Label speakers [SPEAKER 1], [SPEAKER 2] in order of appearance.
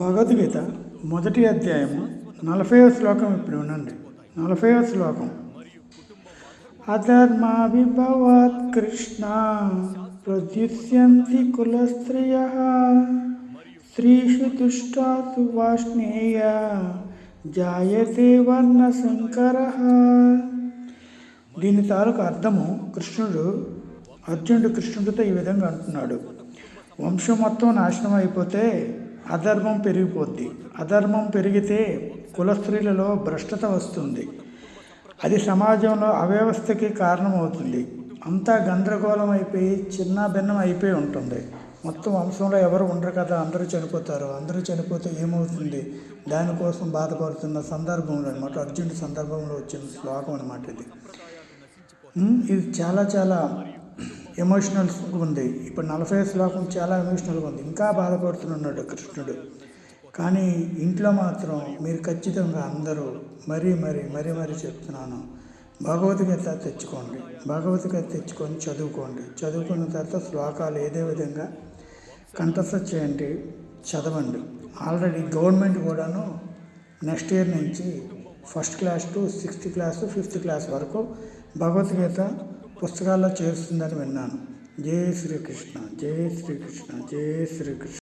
[SPEAKER 1] భగవద్గీత మొదటి అధ్యాయము నలభైవ శ్లోకం ఇప్పుడు వినండి నలభైవ శ్లోకం. అధర్మా విభవాత్ కృష్ణ ప్రద్యుష్యంతి కులస్త్రియ స్త్రీషు దుష్టాసు వాష్ణేయ జాయతే వర్ణ శంకర దీని తాలూకు అర్థము కృష్ణుడు అర్జునుడు కృష్ణుడితో ఈ విధంగా అంటున్నాడు. వంశం మొత్తం నాశనం అయిపోతే అధర్మం పెరిగిపోద్ది. అధర్మం పెరిగితే కుల స్త్రీలలో భ్రష్టత వస్తుంది. అది సమాజంలో అవ్యవస్థకి కారణమవుతుంది. అంతా గందరగోళం అయిపోయి చిన్న భిన్నం అయిపోయి ఉంటుంది. మొత్తం వంశంలో ఎవరు ఉండరు కదా అందరూ చనిపోతారు. అందరూ చనిపోతే ఏమవుతుంది? దానికోసం బాధపడుతున్న సందర్భంలో అనమాట అర్జునుడి సందర్భంలో వచ్చిన శ్లోకం అనమాట ఇది. ఇది చాలా చాలా ఎమోషనల్ ఉంది ఇప్పుడు నలభై శ్లోకం చాలా ఎమోషనల్గా ఉంది. ఇంకా బాధపడుతున్నాడు కృష్ణుడు. కానీ ఇంట్లో మాత్రం మీరు ఖచ్చితంగా అందరూ మరీ మరీ మరీ మరీ చెప్తున్నాను. భగవద్గీత తెచ్చుకోండి. భగవద్గీత తెచ్చుకొని చదువుకోండి. చదువుకున్న తర్వాత శ్లోకాలు ఏదే విధంగా కంఠస్థ చేయండి చదవండి. ఆల్రెడీ గవర్నమెంట్ కూడాను నెక్స్ట్ ఇయర్ నుంచి first class to sixth class fifth class వరకు భగవద్గీత పుస్తకాల్లో చేరుస్తుందని విన్నాను. జై శ్రీకృష్ణ జై శ్రీకృష్ణ జై శ్రీకృష్ణ.